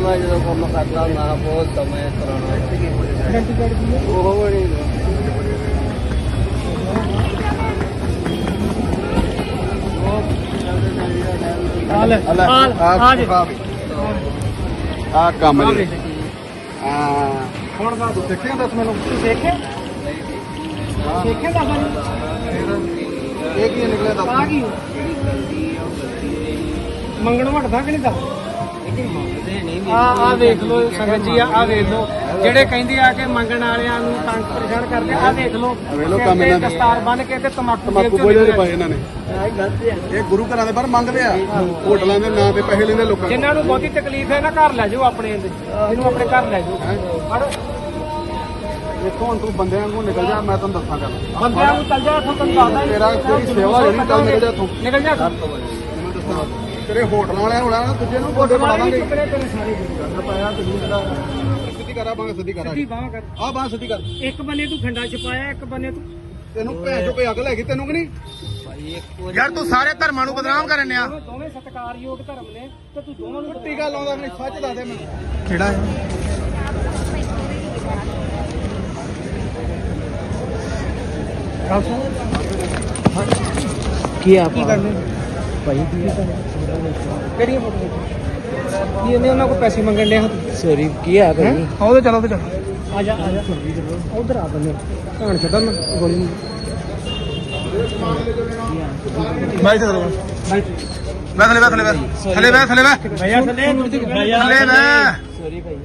ਮੈਂ ਜਦੋਂ ਕੰਮ ਕਰਦਾ ਹੁੰਦਾ ਬਹੁਤ ਸਮਾਂ ਪੁਰਾਣਾ। ਉਹ ਆ ਕੰਮ ਜੀ। ਆ ਹੁਣ ਤੂੰ ਦੇਖਿਆ ਦੱਸ ਮੈਨੂੰ? ਇਹ ਕੀ ਨਿਕਲਿਆ ਦੱਸ ਆ ਕੀ ਮੰਗਣ ਵਟਦਾ ਕਿ ਨਹੀਂ ਦਾ ਆ ਆ ਵੇਖ ਲੋ ਸੰਗਤ ਜੀ ਆ ਆ ਵੇਖ ਲੋ ਜਿਹੜੇ ਕਹਿੰਦੇ ਆ ਕਿ ਮੰਗਣ ਵਾਲਿਆਂ ਨੂੰ ਤੰਗ ਪਰੇਸ਼ਾਨ ਕਰਦੇ ਆ ਵੇਖ ਲੋ ਆਹ ਵੇਖ ਲਓ ਕੰਮ ਇਹਨਾਂ ਦੇ। ਦਸਤਾਰ ਬੰਨ ਕੇ ਤੇ ਤਮਾਕੂ ਤਮਾਕੂ ਦੇ ਪਾਏ ਇਹਨਾਂ ਨੇ। ਇਹ ਗੁਰੂ ਘਰਾਂ ਦੇ ਬਾਹਰ ਮੰਗਦੇ ਆ। ਹੋਟਲਾਂ ਦੇ ਨਾਂ ਤੇ ਪੈਸੇ ਲੈਂਦੇ ਲੋਕਾਂ ਜਿਨ੍ਹਾਂ ਨੂੰ ਬਹੁਤੀ ਤਕਲੀਫ ਹੈ ਨਾ ਘਰ ਲੈ ਜਾਓ ਆਪਣੇ। ਇਹਨੂੰ ਆਪਣੇ ਘਰ ਲੈ ਜਾਓ। ਇੱਥੋਂ ਹੁਣ ਤੂੰ ਬੰਦਿਆਂ ਨੂੰ ਨਿਕਲ ਜਾ ਮੈਂ ਤੈਨੂੰ ਦੱਸਾਂ ਗੱਲ। ਬੰਦਿਆਂ ਨੂੰ ਚੱਲ ਜਾ ਤੈਨੂੰ ਦੱਸਦਾ ਤੇਰਾ ਤੇਰੀ ਸੇਵਾ ਜਿਹੜੀ ਚੱਲ ਨਿਕਲ ਜਾ ਨਿਕਲ ਜਾ ਤੇਰੇ ਹੋਟਲਾਂ ਵਾਲਿਆਂ ਹੋਣਾ ਨਾ ਦੂਜੇ ਨੂੰ ਗੋਡੇ ਪੜਾ ਦਾਂਗੇ ਚੁੱਕਣੇ ਤੇਰੇ ਸਾਰੇ ਗੱਲ ਪਾਇਆ ਤੂੰ ਸਿੱਧੀ ਕਰਾ। ਬਾਂਗੇ ਸਿੱਧੀ ਕਰਾ ਸਿੱਧੀ ਬਾਹ ਕਰ। ਆ ਬਾਂਹ ਸਿੱਧੀ ਕਰ। ਇੱਕ ਬੰਨੇ ਤੂੰ ਖੰਡਾ ਛਪਾਇਆ ਇੱਕ ਬੰਨੇ ਤੂੰ ਤੈਨੂੰ ਭੈਣ ਚੋ ਕੋਈ ਅਕਲ ਹੈਗੀ ਤੈਨੂੰ ਕਿ ਨਹੀਂ? ਯਾਰ ਤੂੰ ਸਾਰੇ ਧਰਮਾਂ ਨੂੰ ਬਦਨਾਮ ਕਰਨ ਆ ਦੋਵੇਂ- ਸਤਿਕਾਰਯੋਗ ਧਰਮ ਨੇ ਤੇ ਤੂੰ ਦੋਵਾਂ ਨੂੰ ਟੀਕਾ ਲਾਉਂਦਾ ਮੈਨੂੰ ਸੱਚ ਦੱਸ ਦੇ ਮੈਨੂੰ। ਕਿਹੜਾ ਹੈ? ਕੀ ਆ ਕੀ ਕਰਨੇ? ਭਾਈ ਕੀ ਕਰਨੇ ਕਿਹੜੀਆਂ ਫੋਟੋ ਕੀ ਇਹਨੇ ਉਹਨਾਂ ਕੋ ਪੈਸੇ ਮੰਗਣ ਲਿਆ ਸੌਰੀ ਕੀ ਆ ਹੈਂ? ਆਓ ਤੇ ਚਲੋ ਤੇ ਚਲੋ। ਆ ਜਾ ਆ ਜਾ। ਉਧਰ ਆ ਬੰਦੇ। ਭਾਣ ਛੱਡਣ ਗੋਲੀ। ਨੂੰ ਮੈਂ ਇੱਥੇ ਚਲੋ ਮੈਂ ਥੱਲੇ ਬੈ ਥੱਲੇ ਬੈ ਥੱਲੇ ਬੈ ਥੱਲੇ ਬੈ ਭਈਆ ਥੱਲੇ ਭਈਆ। ਥੱਲੇ ਬੈ ਸੌਰੀ ਭਾਈ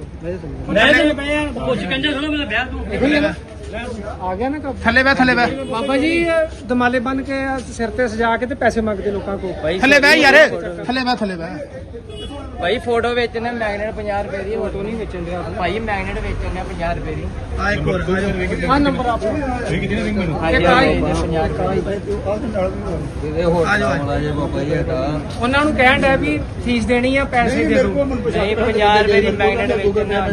ਮੈਂ ਤੇ ਭਈਆ ਕੁਛ ਕੰਜਾ ਥੋੜਾ ਮੇਰਾ ਵਿਆਹ ਤੂੰ। ਆ ਗਿਆ ਨਾ ਕੰਮ? ਥੱਲੇ ਬੈ ਥੱਲੇ ਬੈ ਬਾਬਾ ਜੀ ਇਹ ਦਮਾਲੇ ਬੰਨ ਕੇ ਸਿਰ ਤੇ ਸਜਾ ਕੇ ਤੇ ਪੈਸੇ ਮੰਗਦੇ ਲੋਕਾਂ ਭਾਈ ਥੱਲੇ ਬੈ ਯਾਰ। ਥੱਲੇ ਬੈ ਥੱਲੇ ਬੈ ਭਾਈ ਫੋਟੋ ਵੇਚਣੇ ਮੈਗਨੇਟ 50 ਰੁਪਏ ਦੀ ਫੋਟੋ ਨਹੀਂ ਵੇਚਣ ਦਿਆ ਭਾਈ ਮੈਗਨੇਟ ਵੇਚਣੇ 50 ਰੁਪਏ ਦੀ। ਆ ਇੱਕ ਹੋਰ ਆ ਨੰਬਰ ਆਪਣਾ ਹਾਂਜੀ ਇੱਕ ਆਈ। 50 ਇਹਦੇ ਹੋਰ ਆ ਜਾਓ, ਆ ਜਾਓ। ਮਾਮਲਾ ਜੇ ਬਾਬਾ ਜੀ ਹਟਾ ਉਹਨਾਂ ਨੂੰ ਕਹਿਣ ਡਿਆ ਵੀ ਫੀਸ ਦੇਣੀ ਆ ਪੈਸੇ ਦੇ ਦਿਓ ਨਹੀਂ 50 ਰੁਪਏ ਦੀ ਮੈਗਨੇਟ ਵੇਚਣੇ ਆ।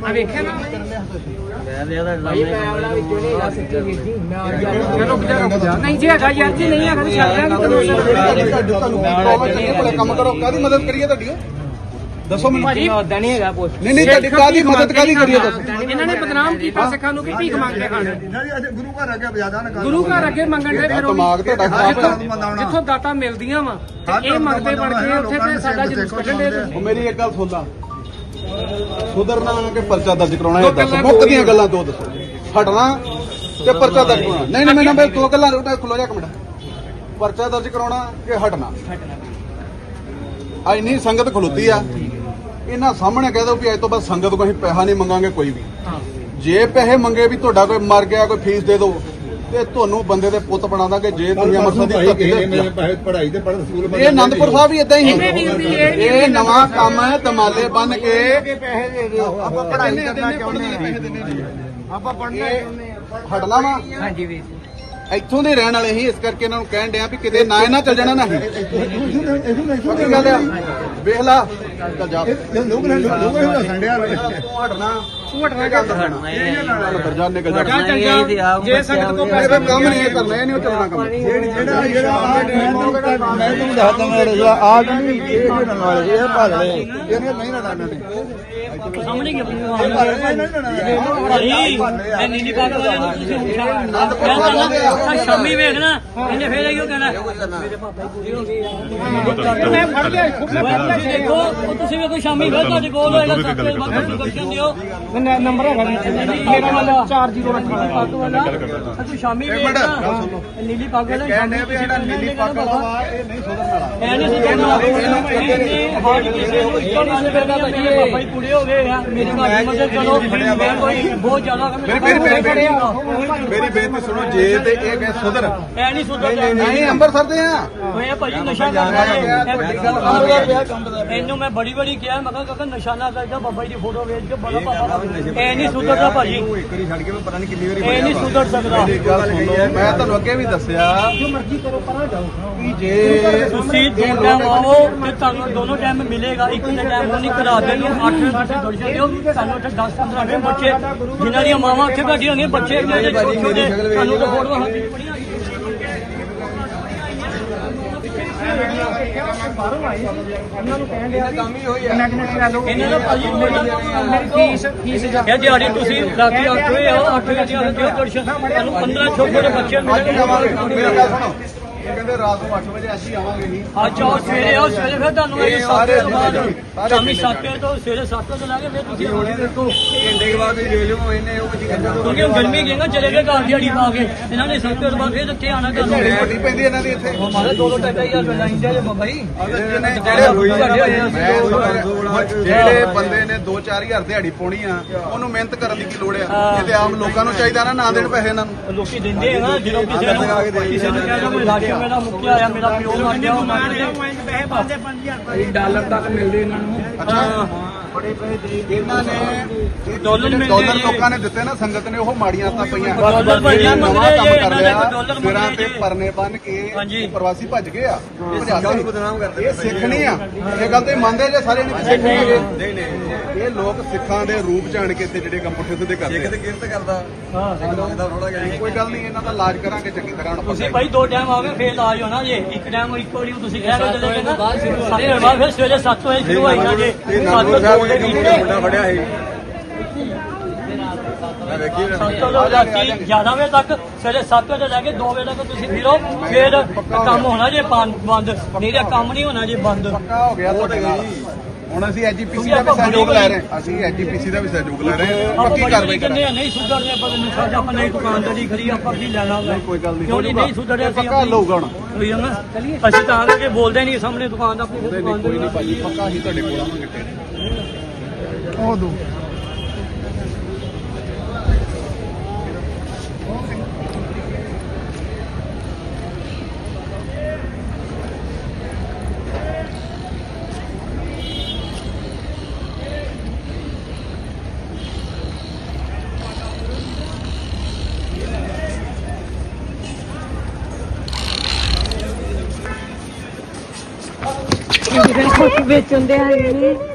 ਆ ਵੇਖਿਆ ਨਾ ਮੈਂ ਦੇ ਆਦਾ ਭਾਈ ਮੈਂ ਵਾਲਾ ਵਿੱਚੋਂ ਨਹੀਂ ਹੈਗਾ ਸਿੱਧੀ ਵੀਰ ਜੀ ਮੈਂ ਆ ਗਿਆ ਚਲੋ ਰੁਕ ਜਾ ਰੁਕ ਜਾ ਨਹੀਂ ਜੀ ਹੈਗਾ ਯਾਰ ਜੀ ਨਹੀਂ ਹੈਗਾ ਤਾਂ ਛੱਡ ਦਿਆਂਗੇ ਕੰਮ ਕਰੋ। ਕਾਦੀ ਮਦਦ ਕਰੀਏ ਤੁਹਾਡੀ? ਦੱਸੋ ਮੈਨੂੰ। ਭਾਜੀ ਉਦਾਂ ਨਹੀਂ ਹੈਗਾ ਪੁੱਛ ਨਹੀਂ ਨਹੀਂ ਤੁਹਾਡੀ ਕਾਦੀ ਮਦਦ ਕਾਦੀ ਕਰੀਏ ਦੱਸੋ ਇਹਨਾਂ ਨੇ ਬਦਨਾਮ ਕੀਤਾ ਸਿੱਖਾਂ ਨੂੰ ਕਿ ਭੀਖ ਮੰਗ ਕੇ ਖਾਣੇ? ਗੁਰੂ ਘਰ ਅੱਗੇ ਬਜਾਦਾ ਨਾ ਗੁਰੂ ਘਰ ਅੱਗੇ ਮੰਗਣ ਦੇ ਫਿਰ ਉਹ ਦਿਮਾਗ ਤੁਹਾਡਾ ਖਰਾਬ ਹੈ ਜਿੱਥੋਂ- ਜਿੱਥੋਂ ਦਾਤਾ ਮਿਲਦੀਆਂ ਵਾ ਇਹ ਮੰਗਦੇ ਬਣ ਕੇ ਉੱਥੇ ਤੇ ਸਾਡਾ ਜਲੂਸ ਕੱਢਣ ਦੇ ਉਹ ਮੇਰੀ ਇੱਕ ਗੱਲ ਸੁਣ ਲਾ। ਸੁਧਰਨਾ ਕਿ ਪਰਚਾ ਦਰਜ ਕਰਾਉਣਾ ਇਹ ਦੱਸ। ਮੁੱਕ ਦੀਆਂ ਗੱਲਾਂ ਦੋ ਦੱਸੋ। ਹਟਣਾ ਤੇ ਪਰਚਾ ਦਰਜ ਕਰਾਉਣਾ। ਨਹੀਂ ਨਹੀਂ ਮੈਂ ਦੋ ਗੱਲਾਂ ਰੋਟਾ ਖਲੋ ਜਾ ਇੱਕ ਮਿੰਟ। ਪਰਚਾ ਦਰਜ ਕਰਾਉਣਾ ਕਿ ਹਟਣਾ? ਆ ਇੰਨੀ ਸੰਗਤ ਖਲੋਤੀ ਆ। ਇਹਨਾਂ ਸਾਹਮਣੇ ਕਹਿ ਦੋ ਵੀ ਅੱਜ ਤੋਂ ਬਾਅਦ ਸੰਗਤ ਕੋਈ ਪੈਸਾ ਨਹੀਂ ਮੰਗਾਂਗੇ ਕੋਈ ਵੀ। ਜੇ ਪੈਸੇ ਮੰਗੇ ਵੀ ਤੁਹਾਡਾ ਕੋਈ ਮਰ ਗਿਆ ਕੋਈ ਫੀਸ ਦੇ ਦਿਓ ਤੇ ਤੁਹਾਨੂੰ ਬੰਦੇ ਦੇ ਪੁੱਤ ਬਣਾ ਦਾਂਗੇ ਜੇ ਦੁਨੀਆ ਮਰਸਾ ਦੀ ਧਰਤੀ ਤੇ ਪੜਾਈ ਤੇ ਸਕੂਲ ਇਹ ਆਨੰਦਪੁਰ ਸਾਹਿਬ ਵੀ ਇਦਾਂ ਹੀ ਇਹ- ਨਵਾਂ ਕੰਮ ਹੈ ਦਮਾਲੇ ਬੰਨ ਕੇ ਪੈਸੇ ਦੇ ਦਿਓ। ਆਪਾਂ ਪੜਾਈ ਕਰਨਾ ਚਾਹੁੰਦੇ ਹਾਂ ਆਪਾਂ ਪੜਨਾ ਹਟਣਾ ਵਾ? ਹਾਂਜੀ ਵੀਰ ਇੱਥੋਂ ਦੇ ਰਹਿਣ ਵਾਲੇ ਹੀ ਇਸ ਕਰਕੇ ਇਹਨਾਂ ਨੂੰ ਕਹਿਣ ਡਿਆ ਵੀ ਕਿਤੇ ਨਾ ਇਹਨਾਂ ਚੱਲ ਜਾਣਾ ਨਹੀਂ ਪੱਕੀ ਗੱਲ ਆ? ਵੇਖ ਲਾ। ਚੱਲ ਜਾ ਲੋਕ ਨੇ ਲੋਕ ਨੇ ਸੰਡਿਆ ਤੂੰ ਹਟਣਾ ਤੂੰ ਹਟਣਾ ਕਰ ਦਰਜਾ ਨਿਕਲ ਜਾ ਜਾ ਚੱਲ ਜਾ। ਜੇ ਸੰਗਤ ਕੋ ਇਹ ਪੈਸੇ ਫਿਰ ਕੰਮ ਨਹੀਂ ਇਹ ਕਰਨਾ ਇਹ ਨਹੀਂ ਚੱਲਣਾ ਕੰਮ। ਜਿਹੜਾ ਜਿਹੜਾ ਆ ਮੈਂ ਤੁਹਾਨੂੰ ਦੱਸਦਾ ਮੈਂ ਰਜਾ ਆ ਨਹੀਂ ਇਹ ਜਿਹੜਾ ਨਾਲ ਇਹ ਭਾਲ ਲੈ ਇਹਨੇ ਨਹੀਂ ਨਾ ਲਾਣਾ ਨੇ। ਸਾਹਮਣੇ ਕੀ ਭਾਈ ਮੈਂ ਨੀਲੀ ਪੱਗ ਵਾਲੇ ਨੂੰ ਤੁਸੀਂ ਹੁਣ ਸ਼ਾਮੀ ਵੇਖਣਾ। ਇਹਨੇ ਫੇਰ ਆਈਓ ਕਹਿਣਾ। ਮੈਂ ਫੜ ਲਿਆ ਖੁੱਲਾ ਫੜ ਲਿਆ ਤੁਸੀਂ ਦੇਖੋ ਉਹ ਤੁਸੀਂ ਵੇਖੋ ਸ਼ਾਮੀ ਫੇਰ ਤੁਹਾਡੇ ਕੋਲ ਹੋਏਗਾ ਸੱਤੇ ਵਕਤ ਤੁਸੀਂ ਦਰਸ਼ਨ ਦਿਓ। ਮੈਂ ਨੰਬਰ ਹੈਗਾ ਮੇਰਾ ਨੰਬਰ 40 ਪੱਗ ਵਾਲਾ ਤੂੰ ਸ਼ਾਮੀ ਵੇਖਣਾ। ਨੀਲੀ ਪੱਗ ਵਾਲਾ ਕਹਿੰਦੇ ਵੀ ਜਿਹੜਾ ਨੀਲੀ ਪੱਗ ਵਾਲਾ ਵਾ ਇਹ ਨਹੀਂ ਸੁਧਰਨ ਵਾਲਾ। ਐ ਨਹੀਂ ਸੁਣਨਾ ਇਹਨੇ ਹਾਰਟ ਕਿਸੇ ਨੂੰ ਇੱਕੋ ਨਾਲ ਕਰਨਾ ਭਾਜੀ ਬਾਬਾ ਜੀ ਪੂਰੇ ਹੋ ਗਏ। ਆ ਮੇਰੀ ਮਾੜੀ ਮਦਦ ਕਰੋ। ਮੈਂ ਕੋਈ ਬਹੁਤ ਜ਼ਿਆਦਾ ਮੇਰੀ ਬੇਨਤੀ ਸੁਣੋ ਜੇ ਤੇ ਇਹ ਕਹੇ ਸੁਧਰ। ਐ ਨਹੀਂ ਸੁਧਰਦਾ। ਨਹੀਂ ਅੰਮ੍ਰਿਤਸਰ ਦੇ ਆ। ਮੈਂ ਭਾਜੀ ਨਸ਼ਾ ਕਰਦਾ ਇਹਨੂੰ ਮੈਂ ਬੜੀ ਬੜੀ ਕਿਹਾ ਮੈਂ ਕਿਹਾ ਕਾਕਾ ਨਸ਼ਾ ਨਾ ਕਰਦਾ ਬਾਬਾ ਜੀ ਦੀ ਫੋਟੋ ਵੇਚ ਕੇ ਬੜਾ ਪਾਪਾ ਐ ਨਹੀਂ ਸੁਧਰਦਾ ਭਾਜੀ। ਤੂੰ ਇੱਕ ਵਾਰੀ ਛੱਡ ਕੇ ਮੈਂ ਪਤਾ ਨਹੀਂ ਕਿੰਨੀ ਵਾਰੀ ਇਹ ਨਹੀਂ ਸੁਧਰ ਸਕਦਾ। ਮੇਰੀ ਗੱਲ ਸੁਣ ਲਓ। ਮੈਂ ਤੁਹਾਨੂੰ ਅੱਗੇ ਵੀ ਦੱਸਿਆ ਜੋ ਮਰਜ਼ੀ ਕਰੋ ਪਰਾਂ ਜਾਓ। ਕਿ ਜੇ ਤੁਸੀਂ ਦੋ ਟਾਈਮ ਆਓ ਤੇ ਤੁਹਾਨੂੰ ਦੋਨੋਂ ਟਾਈਮ ਮਿਲੇਗਾ। ਇੱਕ ਦੇ ਟਾਈਮ ਨਹੀਂ ਕਰਾ ਦੇਣੀ 8 ਤੁਸੀਂ ਦਰਸ਼ਨ ਦਿਓ। ਤੁਹਾਨੂੰ ਉੱਥੇ 10 15 ਦੇ ਬੱਚੇ ਜਿਨ੍ਹਾਂ ਦੀਆਂ ਮਾਵਾਂ ਉੱਥੇ ਬੈਠੀਆਂ ਬੱਚੇ ਜਿਹੜੇ ਛੋਟੇ ਛੋਟੇ ਸਾਨੂੰ ਤਾਂ ਫੋਟੋ ਹੱਥ ਬਾਹਰੋਂ ਆਏ ਉਹਨਾਂ ਨੂੰ ਕਹਿਣ ਡਿਆ ਕੰਮ ਹੀ ਹੋਈ ਮੈਗਨੇਟ ਲੈ ਲਓ ਇਹਨਾਂ ਦਾ ਭਾਜੀ ਮੇਰੀ ਫੀਸ ਫੀਸ ਜਾ ਇਹ ਦਿਹਾੜੀ ਤੁਸੀਂ ਰਾਤੀ 8 ਵਜੇ ਆਓ 8 ਵਜੇ ਦਿਹਾੜੀ ਤੁਹਾਨੂੰ 15 ਛੋਟੇ ਬੱਚੇ ਮਿਲਣਗੇ। ਆਵਾਂਗੇ ਗੱਲ ਸੁਣੋ। ਇਹ ਕਹਿੰਦੇ ਰਾਤ ਨੂੰ 8 ਵਜੇ ਅਸੀਂ ਆਵਾਂਗੇ ਨਹੀਂ ਅੱਜ ਆਓ ਸਵੇਰੇ ਆਓ ਸਵੇਰੇ ਫਿਰ ਤੁਹਾਨੂੰ ਇਹ ਇਹ 7 ਸਾਰੇ ਤੋਂ ਬਾਅਦ ਸਾਰੇ ਸ਼ਾਮੀ 7 ਵਜੇ ਤੋਂ ਸਵੇਰੇ 7 ਵਜੇ ਲਾ ਕੇ ਫਿਰ ਤੁਸੀਂ ਰੋਟੀ ਦੇਖੋ ਘੰਟੇ ਦੇ ਬਾਅਦ ਦੇ ਲਿਓ ਇਹਨੇ ਉਹ ਕੁਝ ਕਹਿੰਦਾ ਕਿਉਂਕਿ ਹੁਣ ਗਰਮੀ ਗਈ ਨਾ ਚਲੇ ਗਏ ਘਰ ਦਿਹਾੜੀ ਪਾ ਕੇ। ਇਹਨਾਂ ਨੇ 7 ਵਜੇ ਤੋਂ ਬਾਅਦ ਫਿਰ ਇੱਥੇ ਆਣਾ ਕਰਨਾ ਵੱਡੀ ਪੈਂਦੀ ਇਹਨਾਂ ਦੀ ਇੱਥੇ। ਮਾਰੇ ਦੋ ਦੋ ਟਾਈਮ ਦਾ ਯਾਰ ਲਾਈਨ ਦੇ ਬਾਬਾ ਜੀ। ਜਿਹੜੇ ਹੋਈ ਜਿਹੜੇ ਬੰਦੇ ਨੇ 2-4000 ਦਿਹਾੜੀ ਪਾਉਣੀ ਆ ਉਹਨੂੰ ਮਿਹਨਤ ਕਰਨ ਦੀ ਕੀ ਲੋੜ ਆ? ਇਹ ਤੇ ਆਮ ਲੋਕਾਂ ਨੂੰ ਚਾਹੀਦਾ ਨਾ ਨਾ ਦੇਣ ਪੈਸੇ ਇਹਨਾਂ ਨੂੰ। ਲੋਕੀ ਦਿੰਦੇ ਆ ਨਾ ਜਦੋਂ ਕਿਸੇ ਨੂੰ ਕਿਸੇ ਨੂੰ ਕਹਿੰਦਾ ਕੋਈ ਰਾਸ਼ਨ ਮੇਰਾ ਮੁੱਕਿਆ ਆਇਆ ਮੇਰਾ ਪਿਓ ਮਰ ਗਿਆ ਉਹ ਮੰਗ ਦੇ ਪੈਸੇ ਪਾਉਂਦੇ 5000 ਡਾਲਰ ਤੱਕ ਮਿਲਦੇ ਇਹਨਾਂ ਨੂੰ। ਅੱਛਾ। ਇਹਨਾਂ ਨੇ ਡਾਲਰ ਮਿਲਦੇ ਡਾਲਰ ਜੀ। ਲੋਕਾਂ ਨੇ ਦਿੱਤੇ ਨਾ ਸੰਗਤ ਨੇ ਉਹ ਮਾੜੀਆਂ ਤਾਂ ਪਈਆਂ। ਡਾਲਰ ਭਾਈਆਂ ਇਹ ਨਵਾਂ ਮੰਗਦੇ ਕੰਮ ਜੇ, ਕਰ ਇਹਨਾਂ ਨੇ ਲਿਆ ਡਾਲਰ ਸਿਰਾਂ ਮੰਗਦੇ ਤੇ ਜੇ। ਪਰਨੇ ਬੰਨ ਕੇ ਹਾਂਜੀ। ਪ੍ਰਵਾਸੀ ਭੱਜ ਗਏ ਆ। ਸਿੱਖਾਂ ਨੂੰ ਬਦਨਾਮ ਕਰਦੇ ਇਹ ਸਿੱਖ ਨਹੀਂ ਆ। ਇਹ ਗੱਲ ਤੇ ਮੰਨਦੇ ਜੇ ਸਾਰੇ ਨਹੀਂ ਸਿੱਖ ਨਹੀਂ। ਹੈਗੇ ਨਹੀਂ ਨਹੀਂ ਇਹ ਲੋਕ ਸਿੱਖਾਂ ਦੇ ਰੂਪ ਜਾਣ ਕੇ ਤੇ ਜਿਹੜੇ ਕੰਮ ਪੁੱਠੇ ਸਿੱਧੇ ਕਰਦੇ ਤੇ ਕਿਰਤ ਹਾਂ। ਕੋਈ ਗੱਲ ਨਹੀਂ ਇਹਨਾਂ ਦਾ ਇਲਾਜ ਕਰਾਂਗੇ ਚੰਗੀ ਤਰ੍ਹਾਂ ਹੁਣ ਤੁਸੀਂ ਭਾਈ ਦੋ ਟਾਈਮ ਆਓਗੇ ਫੇਰ ਆ ਜਾਓ ਨਾ ਜੇ। ਇੱਕ ਟਾਈਮ ਇੱਕ ਵਾਰੀ ਤੁਸੀਂ ਕਹਿ ਰਹੇ ਚਲੇ ਗਏ ਨਾ ਸਾਰੇ ਹਰਵਾ ਫਿਰ ਸਵੇਰੇ 7 ਵਜੇ ਸ਼ੁਰੂ ਹੋਈ ਨਾ ਜੇ। ਇਹ 7 ਨਾਨੂ ਤੋਂ ਸਾਹਿਬ ਦੇ ਨੇ? ਵਿੱਚ ਕੰਮ ਮੁੰਡਾ ਫੜਿਆ ਸੀ। ਮੈਂ ਵੇਖੀ ਨਾ। ਸੱਤ ਤੋਂ ਰਾਤੀ 11 ਵਜੇ ਤੱਕ ਸਵੇਰੇ 7 ਵਜੇ ਲੈ ਕੇ 2 ਵਜੇ ਤੱਕ ਤੁਸੀਂ ਫਿਰੋ ਫੇਰ ਕੰਮ ਹੋਣਾ ਜੇ ਬੰਦ ਬੰਦ। ਨਹੀਂ ਤਾਂ ਕੰਮ ਨਹੀਂ ਹੋਣਾ ਜੇ ਬੰਦ। ਪੱਕਾ ਹੋ ਗਿਆ ਤੁਹਾਡੇ ਨਾਲ। ਹੁਣ ਅਸੀਂ ਐਜੀਪੀਸੀ ਦਾ ਵੀ ਸਹਿਯੋਗ ਲੈ ਰਹੇ ਹਾਂ। ਅਸੀਂ ਐਜੀਪੀਸੀ ਦਾ ਵੀ ਸਹਿਯੋਗ ਲੈ ਰਹੇ ਹਾਂ। ਆਪਾਂ ਪੱਕੀ ਬੜੀ ਕਾਰਵਾਈ ਕਹਿੰਦੇ ਕਰਾਂਗੇ। ਆ ਨਹੀਂ ਸੁਧਰਦੇ ਆਪਾਂ ਨੂੰ ਸਾਡਾ ਆਪਾਂ ਨਹੀਂ ਦੁਕਾਨਦਾਰੀ ਖਰੀ ਆਪਾਂ ਕੀ ਲੈਣਾ ਹੁੰਦਾ ਕੋਈ ਗੱਲ ਨਹੀਂ ਕਿਉਂ ਨਹੀਂ ਨਹੀਂ ਸੁਧਰਿਆ ਸੀ ਪੱਕਾ ਲਊਗਾ ਹੁਣ। ਹੋਈ ਜਾਂਦਾ ਅਸੀਂ ਤਾਂ ਕਰਕੇ ਬੋਲਦੇ ਨਹੀਂ ਸਾਹਮਣੇ ਦੁਕਾਨ ਦਾ ਆਪਣੀ ਨਹੀਂ ਦੁਕਾਨ ਕੋਈ ਨਹੀਂ ਦੇ। ਭਾਜੀ ਪੱਕਾ ਹੀ ਤੁਹਾਡੇ ਕੋਲ ਆਵਾਂਗੇ ਫਿਰ। ਉਹ ਦੋ ਜਿਹੜੇ ਕੁਝ ਵੇਚਣ ਦੇ ਹੈਗੇ ਨੇ